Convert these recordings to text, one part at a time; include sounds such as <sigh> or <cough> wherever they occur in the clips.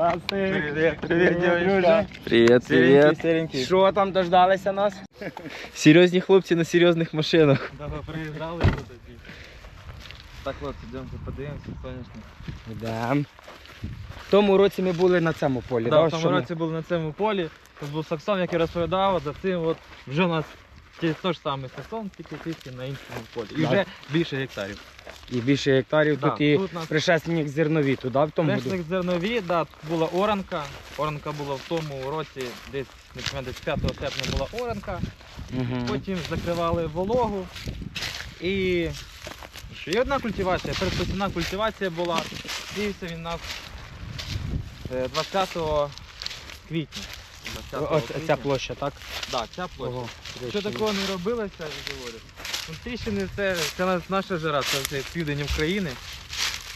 Привіт, привіт, Друже. дівчинка. Привіт, Серенький. Що там дождалися нас? Серйозні хлопці на серйозних машинах. Да, ви приїжджали тут. Так, хлопці, йдемте подивимося, сонячно. Йдем. В тому році ми були на цьому полі. Да, да, в тому що ми- році були на цьому полі. Тут був саксон, який розповідав, а за цим от вже у нас ті- той ж самий саксон, тільки тільки на іншому полі. І вже більше гектарів. І більше гектарів Да, тут і тут нас- пришественник зернові туди, в тому году. Решник зернові, да, тут була оранка. Оранка була в тому році, десь десь 5 серпня була оранка. Мгм. Потім закривали вологу. І, і одна культивація, передпосівна культивація була. Сіявся він у нас е, 20 квітня. 20 Ось квітня. ця площа, так? Да, ця площа. Ого. Що такого не робилося, я говорю. Ну, Тріщини це, це наша жара, це, це південь України.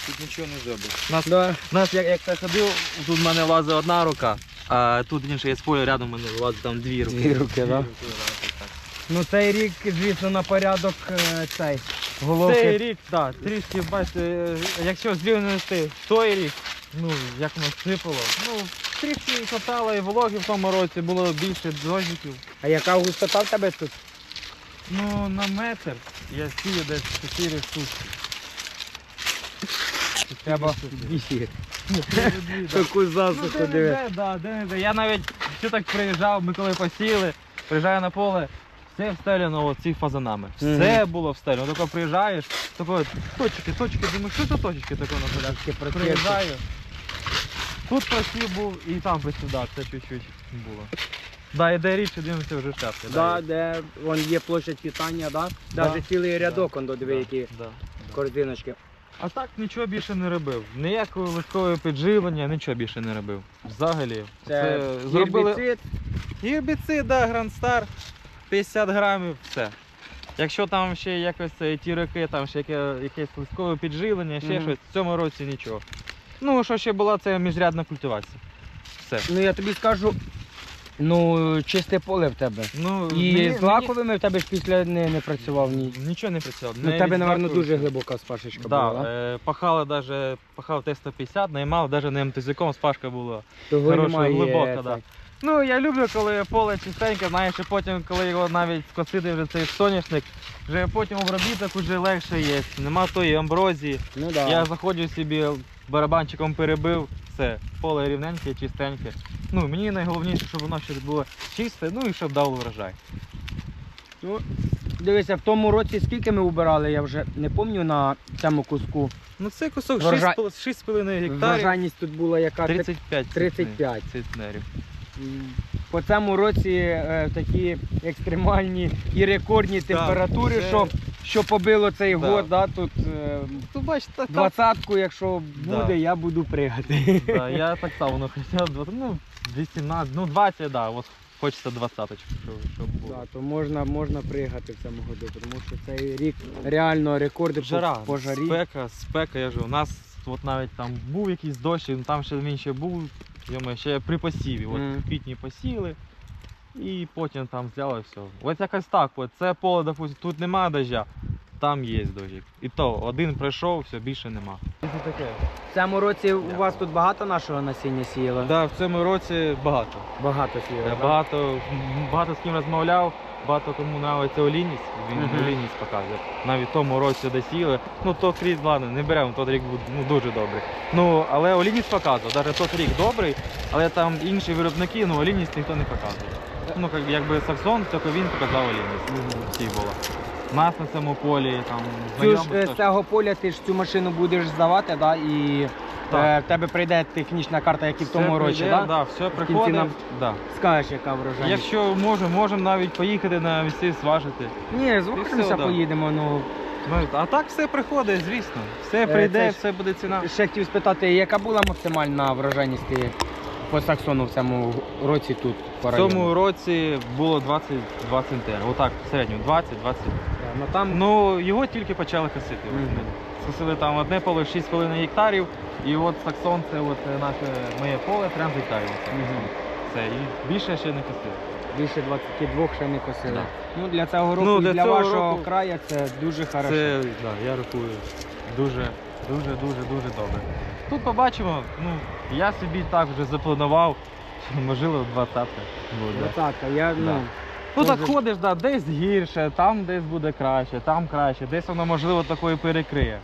Тут нічого не зробиш. Нас, Да. нас як, як я ходив, тут в мене влазить одна рука, а тут інша є поле рядом, в мене влазить там дві руки. Дві руки, да? руки, да. Ну цей рік, звісно, на порядок е, цей. Головки. Цей рік, так, трішки, бачите, е, якщо зрівняти той рік, ну, як нас сипало, ну, трішки хватало і вологи в тому році, було більше дощиків. А яка густота в тебе тут? Ну, на метр я сію десь 4 штуки. Треба <laughs> дві. Ну, Таку засуху не диви. Я навіть ще так приїжджав, ми коли посіяли, приїжджаю на поле, все встелено ці фазанами. Все було встелено. Тільки приїжджаєш, тако точки, точки, думаю, що це точки тако на полях. Приїжджаю. Тут просів був і там просів, це чуть-чуть було. Да, і де рідше дивимося вже шапки. Да, де вон є площадь питання, да? Да. Навіть цілий рядок, он до диви, які Да. корзиночки. А так нічого більше не робив. Ніякого листкового підживлення, нічого більше не робив. Взагалі. Це зробили гербіцид. гербіцид, да, Грандстар, 50 грамів, все. Якщо там ще якось е, ті роки, там ще яке, якесь листкове підживлення, ще Мгм. щось, в цьому році нічого. Ну, що ще була, це міжрядна культивація. Все. Ну я тобі скажу, ну чисте поле в тебе. Ну, І мені- з лаковими в тебе ж після не, не працював ні. мені Нічого не працював. Ну, в тебе, напевно, дуже глибока спашечка Да, була, да? е, пахали даже, пахав Т-150, наймав, навіть не МТЗиком спашка була. Того хороша, немає. глибока, цей. Ну, я люблю, коли поле чистеньке, знаєш, і потім, коли його навіть скосити вже цей соняшник, вже потім обробіток вже легше є, нема тої амброзії. Ну да. Я заходжу собі, барабанчиком перебив, все, поле рівненьке, чистеньке. Ну, мені найголовніше, щоб воно ще було чисте, ну і щоб дало врожай. Ну, дивися, в тому році скільки ми убирали, я вже не пам'ятаю на цьому куску. Ну це кусок Врожай- 6,5 гектарів, Врожайність тут була яка 35 35. центнерів. По цьому році е, такі екстремальні і рекордні температури, це- що, що побило цей Да. год, да, тут е, Ну, бачите, так, двадцятку, якщо Да. буде, я буду пригати. Да, я так само ну, хотів, ну, 18, ну 20, да, от хочеться 20, щоб, було. Да, то можна, можна пригати в цьому году, тому що цей рік реально рекорди Жара, по жарі. спека, спека, я ж у нас от навіть там був якийсь дощ, там ще він ще був, йому ще при посіві. От Мгм. в квітні посіли. І потім там взяли все. От якось так, от це поле, допустим, тут немає дождя, там є дощик. І то один прийшов, все, більше нема. В цьому році у вас тут багато нашого насіння сіяло? Да, в цьому році багато. Багато сіяло. Я так? багато, багато з ким розмовляв, багато кому подобається Олініс, він Мгм. Олініс показує. Навіть в тому році де сіли. Ну то крізь, ладно, не беремо, той рік був ну, дуже добрий. Ну, але Олініс показував, навіть той рік добрий, але там інші виробники, ну Олініс ніхто не показує. Ну, як- якби Саксон, тільки він показав. Всі було. Нас на цьому полі, там, знайомих е, з цього поля ти ж цю машину будеш здавати, да? і. Е, в тебе прийде технічна карта, як і в Все тому році, прийде, да? да, все кінці приходить. нам- Да. Скажеш, яка врожайність. Якщо можемо, можемо навіть поїхати на місці зважити. Ні, І все, да. поїдемо. Ну, Ну, а так все приходить, звісно. Все Е, прийде, це ж- все буде ціна. ще хотів спитати, яка була максимальна врожайність ти по Саксону в цьому році тут? По В району? цьому році було 22 центнери. Отак, в середньому 20-20. Да, Ну, там Ну, його тільки почали косити. Мгм. Ми Скосили там одне поле 6,5 гектарів, і от Саксон це от е, наше моє поле 13 гектарів. Мгм. Це, і більше ще не косили. більше 22 ще не косили. Да. Ну, для цього року Ну, і для для, цього вашого року краю це дуже хорошо. Це, да, я рахую, дуже, дуже, дуже, дуже добре. тут побачимо. Ну, я собі так вже запланував, що можливо 20 буде. Двадцятка, я, ну, Ну так ходиш, да, десь гірше, там десь буде краще, там краще, десь воно можливо такою перекриє.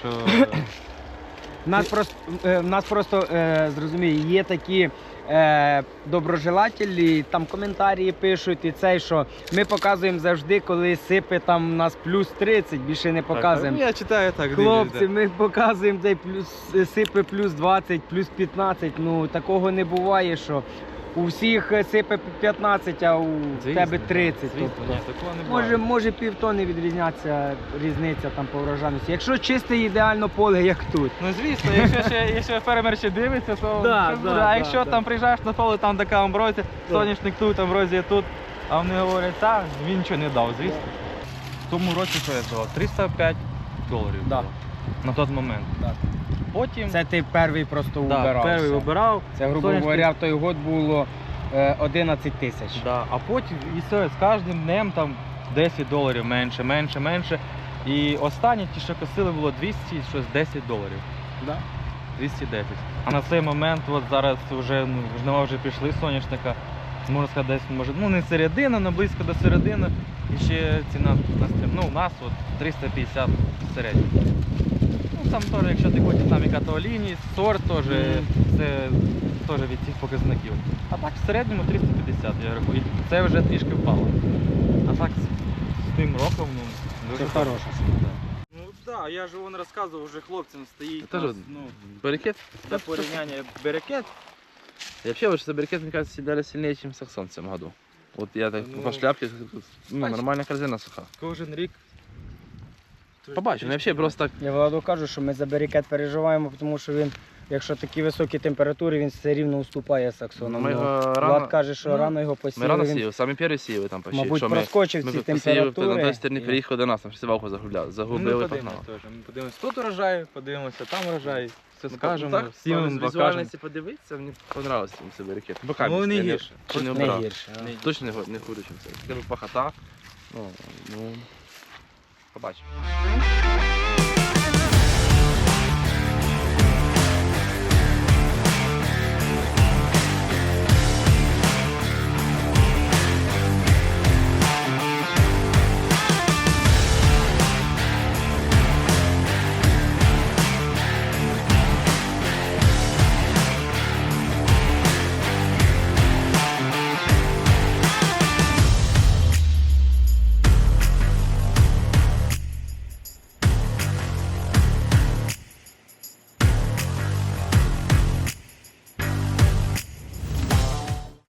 Що <coughs> нас просто, е, нас просто е, зрозумій, є такі е, доброжелателі, там коментарі пишуть і цей, що ми показуємо завжди, коли сипе там у нас плюс 30, більше не показуємо. я читаю так. Хлопці, ми показуємо де плюс сипе плюс 20, плюс 15. Ну такого не буває, що у всіх сипе 15, а у тебе 30. Звісно, тобто. ні, такого не Може, може півтони відрізняться різниця там по врожайності. Якщо чисте ідеально поле, як тут. Ну звісно, якщо ще якщо фермер ще дивиться, то Да, да, буде. да, а якщо да. там приїжджаєш на поле, там така амброзія, соняшник тут, амброзія тут, а вони говорять, та він нічого не дав, звісно. В тому році що я здавав? 305 доларів Да. було на той момент. Так. Потім Це ти перший просто да, убирав. перший все. вибирав, Це, грубо Соняшник- говоря, в той год було е, 11 тисяч. Да, а потім і все, з кожним днем там 10 доларів менше, менше, менше. І останні ті, що косили, було 200, щось 10 доларів. Да? 210. А на цей момент, от зараз вже ну, жнива вже пішли соняшника. Можна сказати, десь може, ну не середина, але близько до середини. І ще ціна на. Ну, у нас от 350 в середньому. Ну, там теж, якщо ти хочеш там яка то лінія, сорт теж, це теж від цих показників. А так в середньому 350, я рахую. Це вже трішки впало. А так з, з тим роком, ну, дуже Це хороша Ну так, да, я ж вон розказував, вже хлопцям стоїть. Нас, ну, Барикет? для порівняння берекет. И вообще, вот что барикет, мне кажется, даже сильнее, чем саксон в этом году. Вот я так Ну, по шляпке, ну, нормальная корзина суха. Кожен рік. Побачимо, я вообще просто так Я Владу кажу, що ми за берекет переживаємо, тому що він, якщо такі високі температури, він все рівно уступає саксону. Мы Ну, его Влад каже, що ну, рано його мы посіяли. рано він, сіяли, самі перші сіяли там почти. мабуть, що ми, проскочив ми ці посіяли, температури. на той стороні і- приїхали до нас, там сівалку загубляли, Ну, загубили, ми погнали. подивимося теж. Ми подивимося тут урожай, подивимося там урожай. Все Ну, скажемо, так, всім вам покажемо. візуальності подивитися, мені понравився цей барикет. Ну, не я не- гірше. Чи не Не обирав. гірше. а. Точно не, го- не хуже, ніж це. Тебе пахота. Ну, ну, побачимо.